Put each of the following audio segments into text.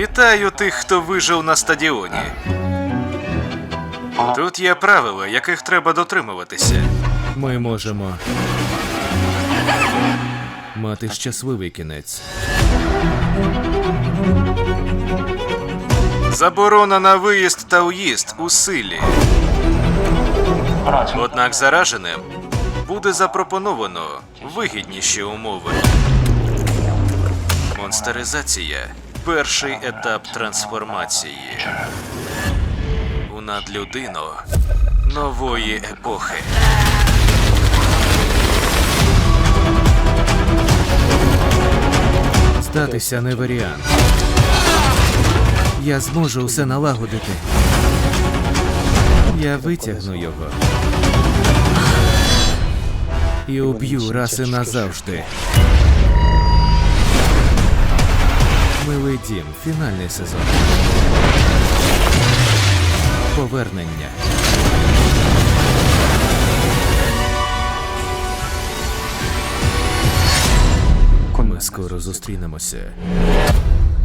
Вітаю тих, хто вижив на стадіоні. Тут є правила, яких треба дотримуватися. Ми можемо мати щасливий кінець. Заборона на виїзд та уїзд у силі. Однак зараженим буде запропоновано вигідніші умови. Монстеризація перший етап трансформації. У надлюдину нової епохи. Здатися не варіант. Я зможу все налагодити. Я витягну його. І уб'ю раз і назавжди. Дім, фінальний сезон. Повернення. Ми скоро зустрінемося.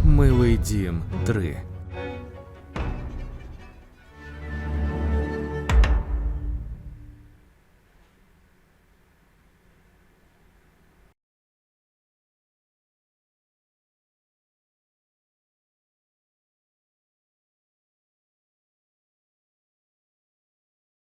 Милий дім 3.